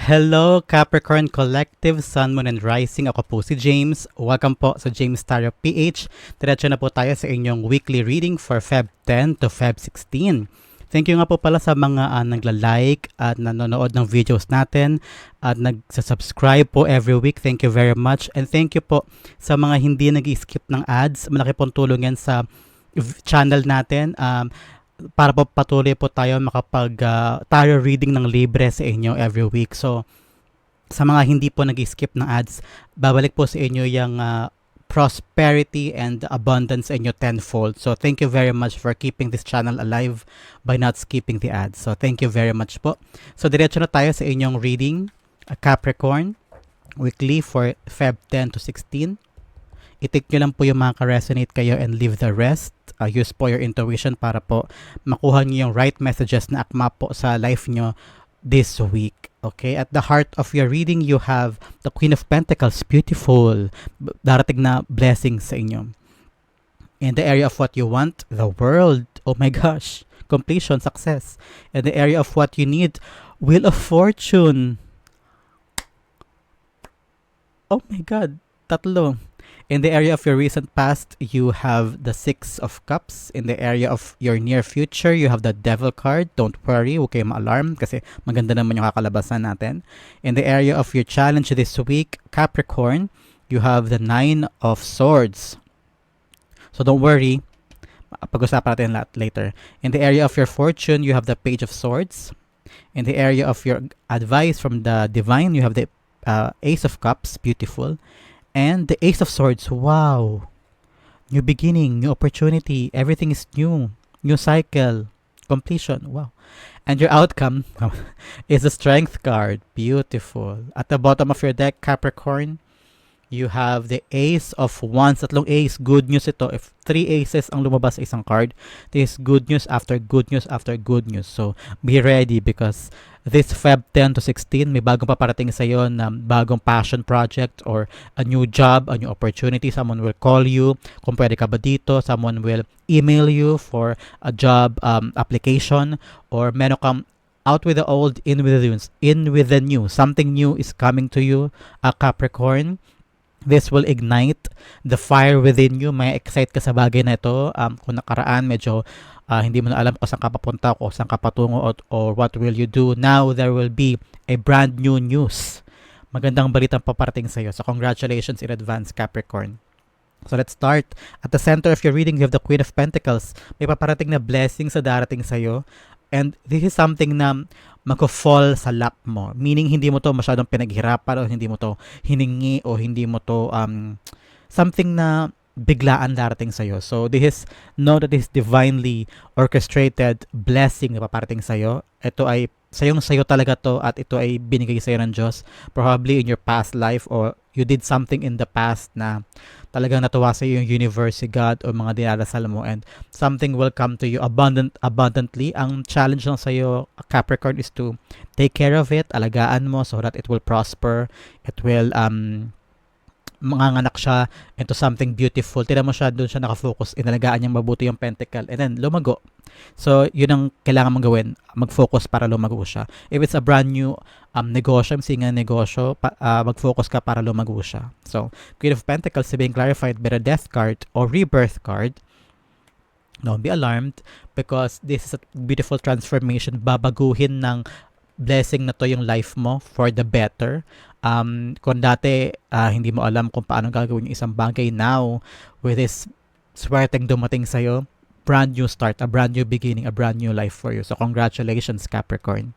Hello Capricorn Collective, Sun, Moon, and Rising. Ako po si James. Welcome po sa James Tarot PH. Diretso na po tayo sa inyong weekly reading for Feb 10 to Feb 16. Thank you nga po pala sa mga uh, nagla-like at nanonood ng videos natin at nagsa-subscribe po every week. Thank you very much. And thank you po sa mga hindi nag-skip ng ads. Malaki pong tulong yan sa channel natin. Um, para po patuloy po tayo makapag uh, tarot reading ng libre sa inyo every week. So, sa mga hindi po nag-skip ng ads, babalik po sa inyo yung uh, prosperity and abundance sa inyo tenfold. So, thank you very much for keeping this channel alive by not skipping the ads. So, thank you very much po. So, diretso na tayo sa inyong reading, Capricorn, weekly for Feb 10 to 16. I-take nyo lang po yung mga ka-resonate kayo and leave the rest. Uh, use po your intuition para po makuha nyo yung right messages na akma po sa life nyo this week. Okay? At the heart of your reading, you have the Queen of Pentacles. Beautiful. Darating na blessings sa inyo. In the area of what you want, the world. Oh my gosh. Completion, success. In the area of what you need, Wheel of Fortune. Oh my God. Tatlo. In the area of your recent past, you have the Six of Cups. In the area of your near future, you have the Devil card. Don't worry, huwag kayong ma-alarm kasi maganda naman yung kakalabasan natin. In the area of your challenge this week, Capricorn, you have the Nine of Swords. So don't worry, pag-usapan natin lahat later. In the area of your fortune, you have the Page of Swords. In the area of your advice from the Divine, you have the uh, Ace of Cups. Beautiful. And the Ace of Swords, wow. New beginning, new opportunity, everything is new. New cycle, completion, wow. And your outcome is the Strength card, beautiful. At the bottom of your deck, Capricorn, you have the Ace of Wands. Tatlong Ace, good news ito. If three Aces ang lumabas sa isang card, this is good news after good news after good news. So, be ready because this Feb 10 to 16, may bagong paparating sa iyo na bagong passion project or a new job, a new opportunity. Someone will call you kung pwede ka ba dito. Someone will email you for a job um, application or meron kang out with the old, in with the new. In with the new. Something new is coming to you, a Capricorn. This will ignite the fire within you. May excite ka sa bagay na ito. Um, kung nakaraan, medyo uh, hindi mo na alam kung saan ka papunta o saan ka patungo or, or what will you do. Now, there will be a brand new news. Magandang balitang paparating sa iyo. So, congratulations in advance, Capricorn. So, let's start. At the center of your reading, you have the Queen of Pentacles. May paparating na blessing sa darating sa iyo. And this is something na magko-fall sa lap mo. Meaning, hindi mo to masyadong pinaghirapan o hindi mo to hiningi o hindi mo to um, something na biglaan darating sa'yo. So, this is, know that this divinely orchestrated blessing na paparating sa'yo. Ito ay, sayong sayo talaga to at ito ay binigay sa'yo ng Diyos. Probably in your past life or you did something in the past na talagang natuwa sa iyo yung universe, si God o mga dinarasal mo and something will come to you abundant abundantly. Ang challenge lang sa iyo Capricorn is to take care of it, alagaan mo so that it will prosper, it will um manganganak siya into something beautiful. Tira mo siya, doon siya nakafocus, inalagaan niyang mabuti yung pentacle, and then lumago. So, yun ang kailangan mong gawin, mag-focus para lumago siya. If it's a brand new um, negosyo, I'm seeing a negosyo, pa, uh, mag-focus ka para lumago siya. So, Queen of Pentacles being clarified by the Death card or Rebirth card, don't be alarmed because this is a beautiful transformation. Babaguhin ng blessing na to yung life mo for the better. Um, kung dati uh, hindi mo alam kung paano gagawin yung isang bagay now with this swerteng dumating sa'yo, brand new start, a brand new beginning, a brand new life for you. So congratulations Capricorn.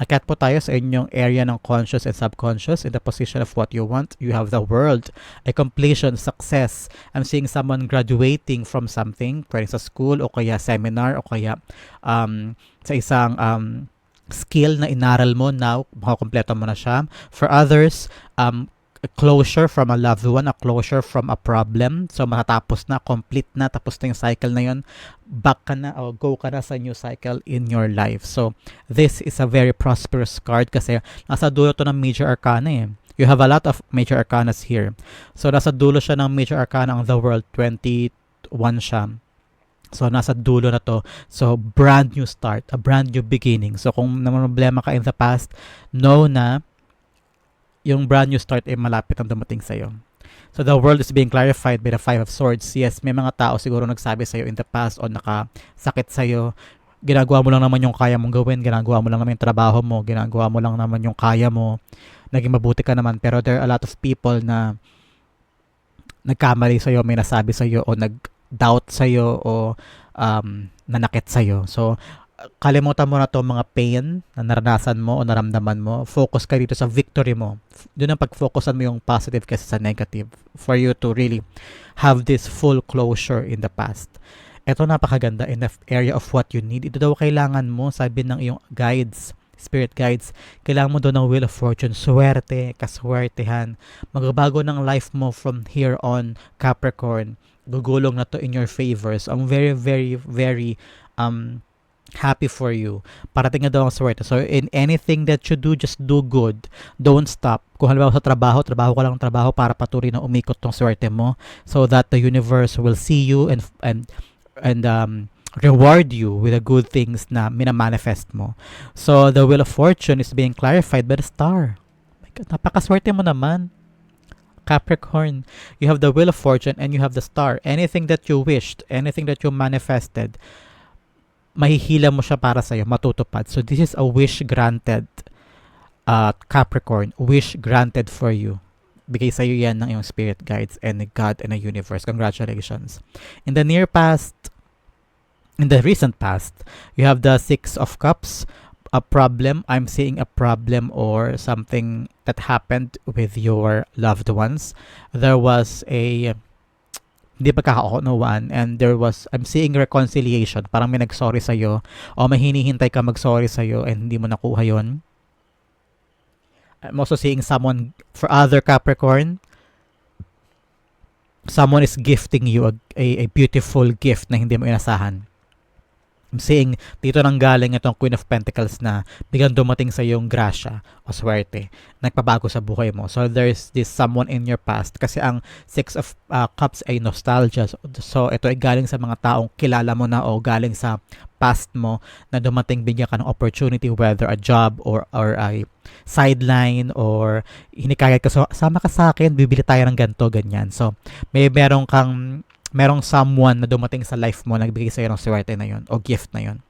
Akat po tayo sa inyong area ng conscious and subconscious in the position of what you want. You have the world, a completion, success. I'm seeing someone graduating from something, pwede sa school o kaya seminar o kaya um, sa isang um, skill na inaral mo now, makakompleto mo na siya. For others, um, closure from a loved one, a closure from a problem. So, matatapos na, complete na, tapos na yung cycle na yun. Back ka na, o go ka na sa new cycle in your life. So, this is a very prosperous card kasi nasa dulo to ng major arcana eh. You have a lot of major arcanas here. So, nasa dulo siya ng major arcana ang The World 21 siya. So, nasa dulo na to. So, brand new start, a brand new beginning. So, kung naman problema ka in the past, know na yung brand new start ay malapit ang dumating sa'yo. So the world is being clarified by the Five of Swords. Yes, may mga tao siguro nagsabi sa'yo in the past o nakasakit sa'yo. Ginagawa mo lang naman yung kaya mong gawin. Ginagawa mo lang naman yung trabaho mo. Ginagawa mo lang naman yung kaya mo. Naging mabuti ka naman. Pero there are a lot of people na nagkamali sa'yo, may nasabi sa'yo o nag-doubt sa'yo o um, nanakit sa'yo. So, kalimutan mo na to mga pain na naranasan mo o naramdaman mo. Focus ka dito sa victory mo. Doon ang pag-focusan mo yung positive kasi sa negative for you to really have this full closure in the past. Ito napakaganda in the area of what you need. Ito daw kailangan mo, sabi ng iyong guides, spirit guides, kailangan mo doon ng wheel of fortune, swerte, kaswertehan, magbabago ng life mo from here on, Capricorn, gugulong na to in your favor. So, I'm very, very, very um, happy for you. Parating na daw ang swerte. So, in anything that you do, just do good. Don't stop. Kung halimbawa sa trabaho, trabaho ka lang ng trabaho para patuloy na umikot tong swerte mo so that the universe will see you and and and um, reward you with the good things na minamanifest mo. So, the wheel of fortune is being clarified by the star. My God, napakaswerte mo naman. Capricorn, you have the wheel of fortune and you have the star. Anything that you wished, anything that you manifested, mahihila mo siya para sa'yo, matutupad. So, this is a wish granted, uh, Capricorn. Wish granted for you. Bigay sa'yo yan ng iyong spirit guides and God and the universe. Congratulations. In the near past, in the recent past, you have the Six of Cups, a problem. I'm seeing a problem or something that happened with your loved ones. There was a hindi pagkakaunawaan and there was I'm seeing reconciliation parang may nagsorry sa o may hinihintay ka magsorry sa and hindi mo nakuha yon I'm also seeing someone for other Capricorn someone is gifting you a, a, a beautiful gift na hindi mo inasahan I'm seeing dito nang galing itong Queen of Pentacles na biglang dumating sa yung grasya o swerte. Nagpabago sa buhay mo. So there's this someone in your past kasi ang Six of uh, Cups ay nostalgia. So, so ito ay galing sa mga taong kilala mo na o galing sa past mo na dumating bigyan ka ng opportunity whether a job or or a sideline or hinikayat ka so sama ka sa akin bibili tayo ng ganto ganyan so may meron kang merong someone na dumating sa life mo nagbigay sa'yo ng swerte na yon o gift na yon.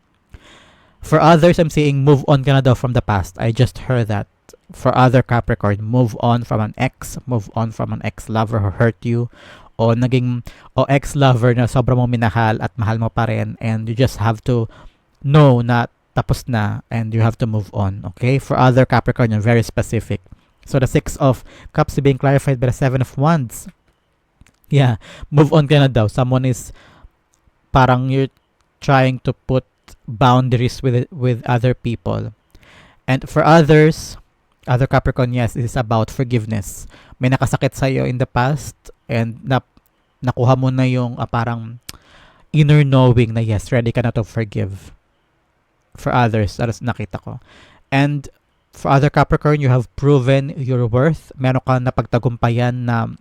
For others, I'm saying move on ka na daw from the past. I just heard that. For other Capricorn, move on from an ex, move on from an ex-lover who hurt you, o naging o ex-lover na sobrang mo minahal at mahal mo pa rin and you just have to know na tapos na and you have to move on. Okay? For other Capricorn, you're very specific. So the Six of Cups being clarified by the Seven of Wands. Yeah, move on ka na daw. Someone is parang you're trying to put boundaries with with other people. And for others, other Capricorn, yes, it is about forgiveness. May nakasakit sa iyo in the past and na, nakuha mo na yung uh, parang inner knowing na yes, ready ka na to forgive. For others, that is nakita ko. And for other Capricorn, you have proven your worth. Meron ka na pagtagumpayan na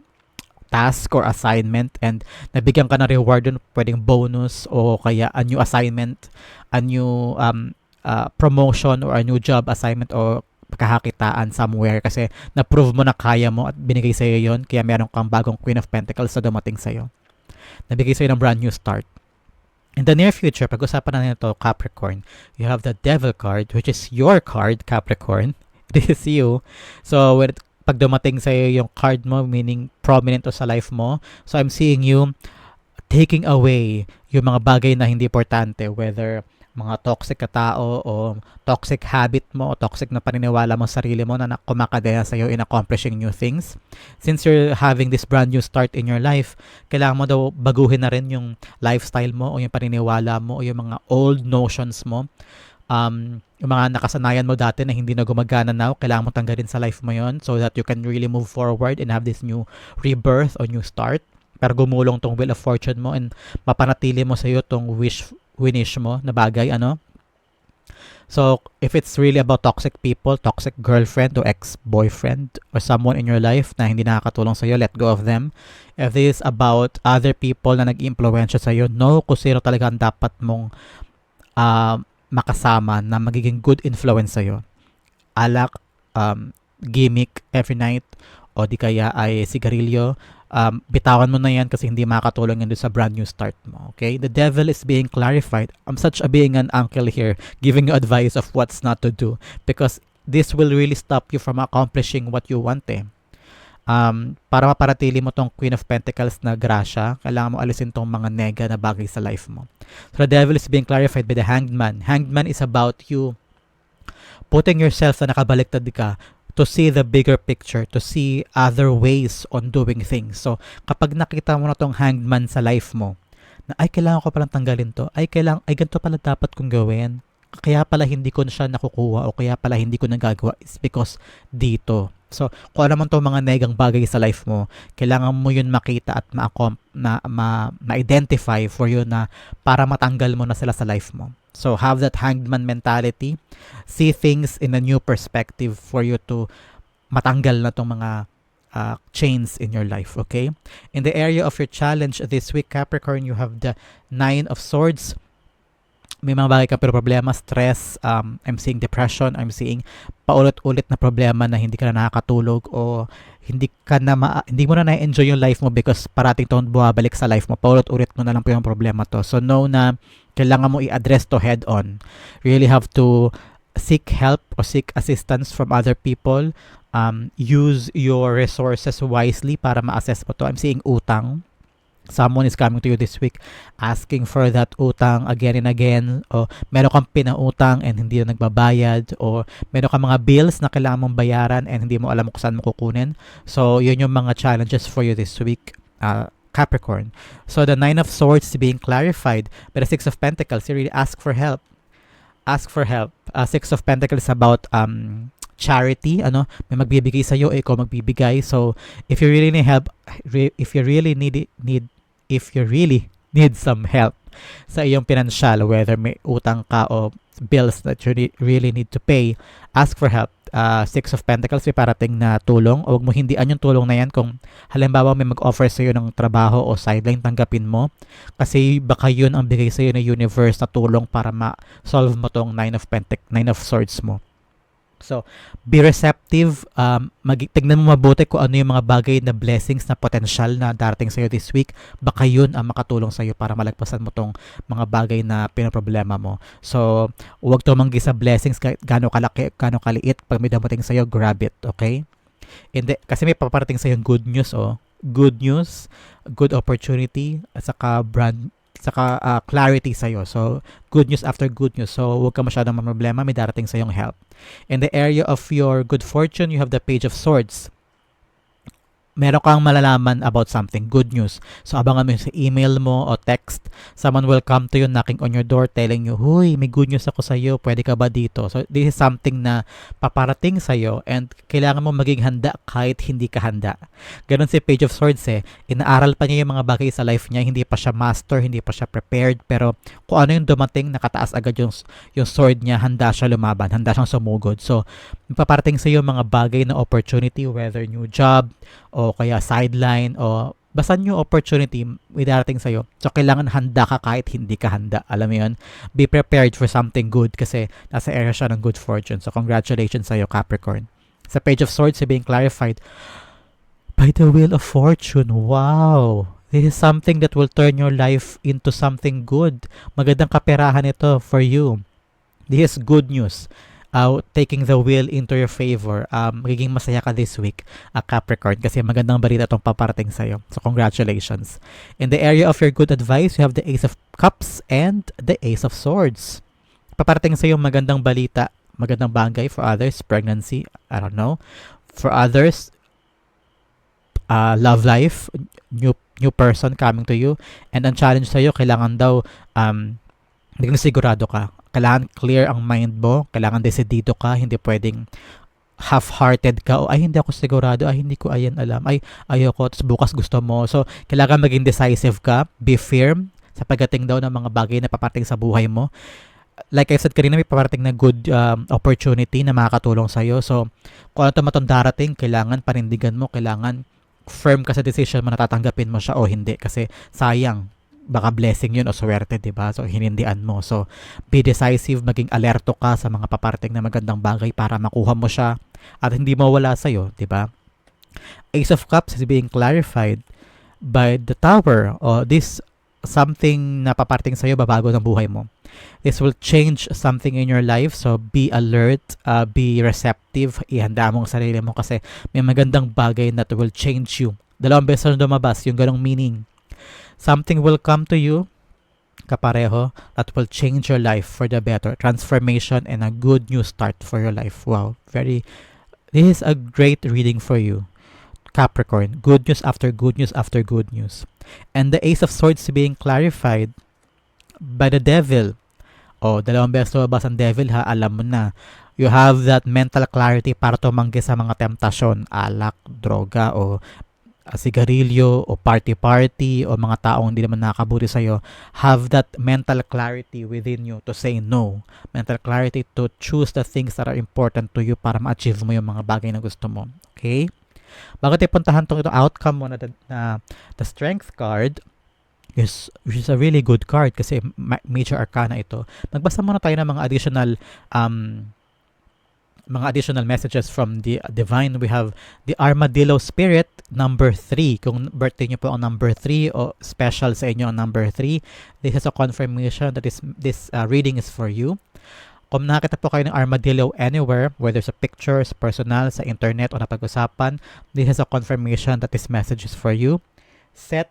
task or assignment and nabigyan ka ng reward dun, pwedeng bonus o kaya a new assignment, a new um, uh, promotion or a new job assignment o pagkakakitaan somewhere kasi na-prove mo na kaya mo at binigay sa iyo yon kaya meron kang bagong Queen of Pentacles na dumating sa iyo. Nabigay sa iyo ng brand new start. In the near future, pag-usapan na nito Capricorn, you have the Devil card which is your card Capricorn. This is you. So when it pag dumating sa iyo yung card mo, meaning prominent o sa life mo. So I'm seeing you taking away yung mga bagay na hindi importante, whether mga toxic ka tao o toxic habit mo o toxic na paniniwala mo sa sarili mo na kumakadena sa iyo in accomplishing new things. Since you're having this brand new start in your life, kailangan mo daw baguhin na rin yung lifestyle mo o yung paniniwala mo o yung mga old notions mo um, yung mga nakasanayan mo dati na hindi na gumagana now, kailangan mo tanggalin sa life mo yon so that you can really move forward and have this new rebirth or new start para gumulong tong wheel of fortune mo and mapanatili mo sa iyo tong wish winish mo na bagay ano So, if it's really about toxic people, toxic girlfriend or ex-boyfriend or someone in your life na hindi nakakatulong sa'yo, let go of them. If this is about other people na nag-impluensya sa'yo, know kung sino talaga ang dapat mong uh, makasama na magiging good influence sa'yo. Alak, um, gimmick every night o di kaya ay sigarilyo, um, bitawan mo na yan kasi hindi makakatulong yan sa brand new start mo. Okay? The devil is being clarified. I'm such a being an uncle here, giving you advice of what's not to do because this will really stop you from accomplishing what you want eh. Um, para maparatili mo tong Queen of Pentacles na grasya, kailangan mo alisin tong mga nega na bagay sa life mo. So the devil is being clarified by the hanged man. Hanged man is about you putting yourself na nakabaliktad ka to see the bigger picture, to see other ways on doing things. So, kapag nakita mo na tong hanged man sa life mo, na ay kailangan ko palang tanggalin to, ay kailangan, ay ganito pala dapat kong gawin, kaya pala hindi ko na siya nakukuha o kaya pala hindi ko nagagawa is because dito. So, kung ano man to mga negang bagay sa life mo, kailangan mo yun makita at ma- na, ma- ma-identify for you na para matanggal mo na sila sa life mo. So, have that hanged man mentality. See things in a new perspective for you to matanggal na tong mga uh, chains in your life, okay? In the area of your challenge this week, Capricorn, you have the Nine of Swords, may mga bagay ka pero problema, stress, um, I'm seeing depression, I'm seeing paulit-ulit na problema na hindi ka na nakakatulog o hindi ka na ma- hindi mo na na-enjoy yung life mo because parating taon bumabalik sa life mo. Paulit-ulit mo na lang po yung problema to. So know na kailangan mo i-address to head on. Really have to seek help or seek assistance from other people. Um, use your resources wisely para ma-assess mo to. I'm seeing utang someone is coming to you this week asking for that utang again and again o meron kang pinautang and hindi na nagbabayad o meron kang mga bills na kailangan mong bayaran and hindi mo alam kung saan mo kukunin. So, yun yung mga challenges for you this week. Uh, Capricorn. So the Nine of Swords being clarified by the Six of Pentacles. You really ask for help. Ask for help. Uh, Six of Pentacles about um, charity, ano, may magbibigay sa iyo, ikaw magbibigay. So, if you really need help, if you really need need if you really need some help sa iyong pinansyal, whether may utang ka o bills that you really need to pay, ask for help. Uh, Six of Pentacles, may parating na tulong. Huwag mo hindian yung tulong na yan kung halimbawa may mag-offer sa iyo ng trabaho o sideline, tanggapin mo. Kasi baka yun ang bigay sa iyo ng universe na tulong para ma-solve mo tong Nine of Pentacles, Nine of Swords mo. So, be receptive. Um, mag tignan mo mabuti kung ano yung mga bagay na blessings na potential na darating sa'yo this week. Baka yun ang makatulong sa'yo para malagpasan mo tong mga bagay na pinaproblema mo. So, huwag tumanggi sa blessings kahit gano'ng kalaki, gano'ng kaliit. Pag may damating sa'yo, grab it. Okay? Hindi, kasi may paparating sa'yo good news, oh. Good news, good opportunity, at saka brand saka uh, clarity sa iyo. So, good news after good news. So, huwag ka masyadong problema, may darating sa iyong help. In the area of your good fortune, you have the Page of Swords meron kang malalaman about something, good news. So, abangan mo sa email mo o text. Someone will come to you knocking on your door telling you, Huy, may good news ako sa iyo. Pwede ka ba dito? So, this is something na paparating sa iyo and kailangan mo maging handa kahit hindi ka handa. Ganon si Page of Swords eh. Inaaral pa niya yung mga bagay sa life niya. Hindi pa siya master, hindi pa siya prepared. Pero kung ano yung dumating, nakataas agad yung, yung sword niya, handa siya lumaban, handa siyang sumugod. So, paparating sa iyo mga bagay na opportunity, whether new job, o kaya sideline o basta new opportunity may darating sa'yo. So, kailangan handa ka kahit hindi ka handa. Alam mo yun? Be prepared for something good kasi nasa area siya ng good fortune. So, congratulations sa'yo, Capricorn. Sa Page of Swords, being clarified by the Wheel of Fortune. Wow! This is something that will turn your life into something good. Magandang kaperahan ito for you. This is good news uh, taking the wheel into your favor, um, magiging masaya ka this week, uh, Capricorn, kasi magandang balita itong paparating sa'yo. So, congratulations. In the area of your good advice, you have the Ace of Cups and the Ace of Swords. Paparating sa'yo magandang balita, magandang bagay for others, pregnancy, I don't know. For others, uh, love life, new new person coming to you, and ang challenge sa'yo, kailangan daw um, naging sigurado ka kailangan clear ang mind mo, kailangan desidido ka, hindi pwedeng half-hearted ka o ay hindi ako sigurado, ay hindi ko ayan alam, ay ayoko, tapos bukas gusto mo. So, kailangan maging decisive ka, be firm sa pagdating daw ng mga bagay na paparating sa buhay mo. Like I said kanina, may paparating na good um, opportunity na makakatulong sa'yo. So, kung ano ito darating, kailangan panindigan mo, kailangan firm ka sa decision mo na tatanggapin mo siya o hindi. Kasi sayang, baka blessing yun o swerte, di ba? So, hinindian mo. So, be decisive, maging alerto ka sa mga paparating na magandang bagay para makuha mo siya. at hindi mawala sa'yo, di ba? Ace of Cups is being clarified by the Tower o this something na paparting sa'yo, babago ng buhay mo. This will change something in your life. So, be alert, uh, be receptive. Ihanda mo ang sarili mo kasi may magandang bagay that will change you. Dalawang beses na lumabas, yung ganong meaning. Something will come to you, kapareho, that will change your life for the better. Transformation and a good new start for your life. Wow, very, this is a great reading for you. Capricorn, good news after good news after good news. And the Ace of Swords being clarified by the devil. O, dalawang beses lumabas ang devil ha, alam mo na. You have that mental clarity para tumanggi sa mga temptasyon, alak, droga, o uh, sigarilyo, o party-party, o mga taong hindi naman nakakabuti sa'yo. Have that mental clarity within you to say no. Mental clarity to choose the things that are important to you para ma-achieve mo yung mga bagay na gusto mo. Okay? Bakit ipuntahan tong ito outcome mo na, na the strength card is which is a really good card kasi major arcana ito. Magbasa muna tayo ng mga additional um mga additional messages from the divine. We have the Armadillo Spirit number 3. Kung birthday niyo po ang number 3 o special sa inyo ang number 3, this is a confirmation that is this uh, reading is for you. Kung nakita po kayo ng armadillo anywhere, whether sa pictures, personal, sa internet o napag-usapan, this is a confirmation that this message is for you. Set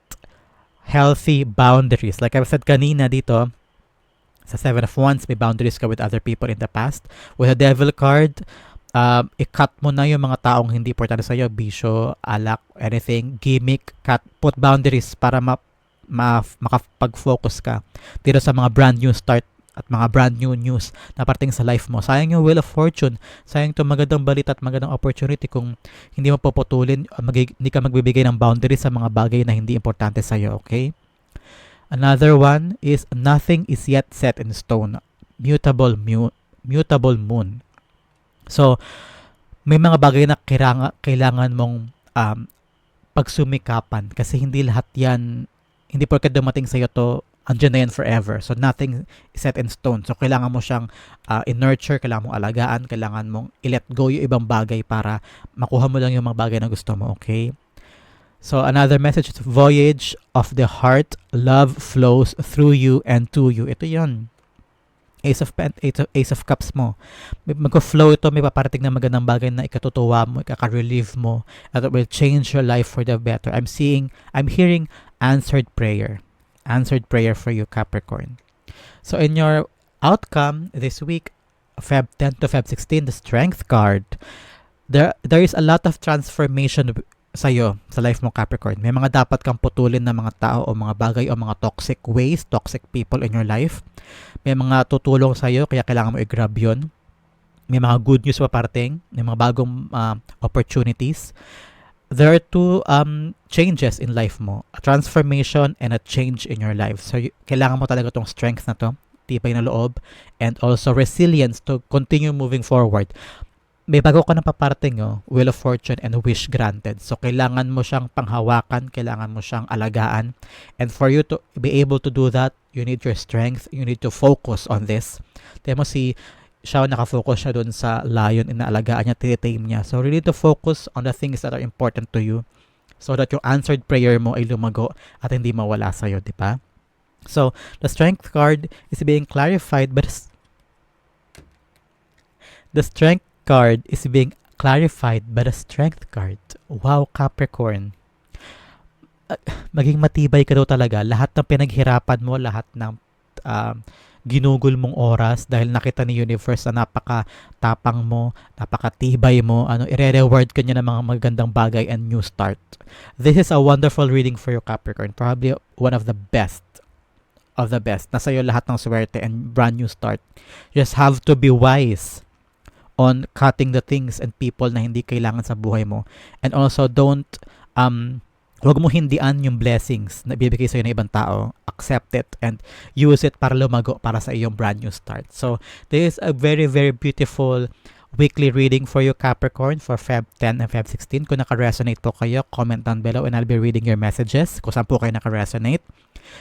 healthy boundaries. Like I've said kanina dito, sa Seven of Wands, may boundaries ka with other people in the past. With a Devil card, um, i-cut mo na yung mga taong hindi importante sa'yo, bisyo, alak, anything, gimmick, cut, put boundaries para ma, ma makapag-focus ka dito sa mga brand new start at mga brand new news na parting sa life mo. Sayang yung Wheel of Fortune. Sayang itong magandang balita at magandang opportunity kung hindi mo puputulin, mag- hindi ka magbibigay ng boundaries sa mga bagay na hindi importante sa iyo, okay? Another one is nothing is yet set in stone. Mutable mu- mutable moon. So, may mga bagay na kailangan, kailangan mong um, pagsumikapan kasi hindi lahat yan, hindi porket dumating sa iyo to andyan na yan forever. So, nothing is set in stone. So, kailangan mo siyang uh, in-nurture, kailangan mong alagaan, kailangan mong i-let go yung ibang bagay para makuha mo lang yung mga bagay na gusto mo, okay? So, another message voyage of the heart, love flows through you and to you. Ito yon Ace of, Pen, Ace of, Ace of Cups mo. Mag-flow ito, may paparating na magandang bagay na ikatutuwa mo, ikaka-relieve mo, and it will change your life for the better. I'm seeing, I'm hearing answered prayer answered prayer for you, Capricorn. So in your outcome this week, Feb 10 to Feb 16, the Strength card, there there is a lot of transformation sa iyo, sa life mo Capricorn. May mga dapat kang putulin na mga tao o mga bagay o mga toxic ways, toxic people in your life. May mga tutulong sa iyo kaya kailangan mo i-grab 'yon. May mga good news pa parating, may mga bagong uh, opportunities there are two um, changes in life mo. A transformation and a change in your life. So, kailangan mo talaga tong strength na to, tibay na loob, and also resilience to continue moving forward. May bago ka na paparating, oh, Wheel of Fortune and Wish Granted. So, kailangan mo siyang panghawakan, kailangan mo siyang alagaan. And for you to be able to do that, you need your strength, you need to focus on this. Tignan mo si siya nakafocus siya dun sa lion, inaalagaan niya, tinitame niya. So, really to focus on the things that are important to you so that yung answered prayer mo ay lumago at hindi mawala sa'yo, di ba? So, the strength card is being clarified but the strength card is being clarified by the strength card. Wow, Capricorn. Uh, maging matibay ka daw talaga. Lahat ng pinaghirapan mo, lahat ng uh, ginugol mong oras dahil nakita ni universe na napaka tapang mo, napakatibay mo, ano, ire-reward ka niya ng mga magandang bagay and new start. This is a wonderful reading for you Capricorn. Probably one of the best of the best. Nasa iyo lahat ng swerte and brand new start. You just have to be wise on cutting the things and people na hindi kailangan sa buhay mo. And also don't um Huwag mo hindian yung blessings na bibigay sa'yo ng ibang tao. Accept it and use it para lumago para sa iyong brand new start. So, this is a very, very beautiful weekly reading for you Capricorn for Feb 10 and Feb 16. Kung naka-resonate po kayo, comment down below and I'll be reading your messages kung saan po kayo naka-resonate.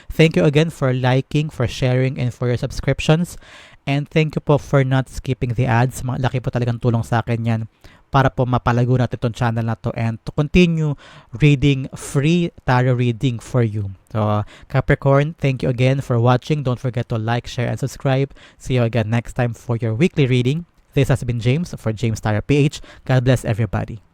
Thank you again for liking, for sharing, and for your subscriptions. And thank you po for not skipping the ads. Mga laki po talagang tulong sa akin yan para po mapalago natin itong channel na to and to continue reading free tarot reading for you. So, Capricorn, thank you again for watching. Don't forget to like, share, and subscribe. See you again next time for your weekly reading. This has been James for James Tarot PH. God bless everybody.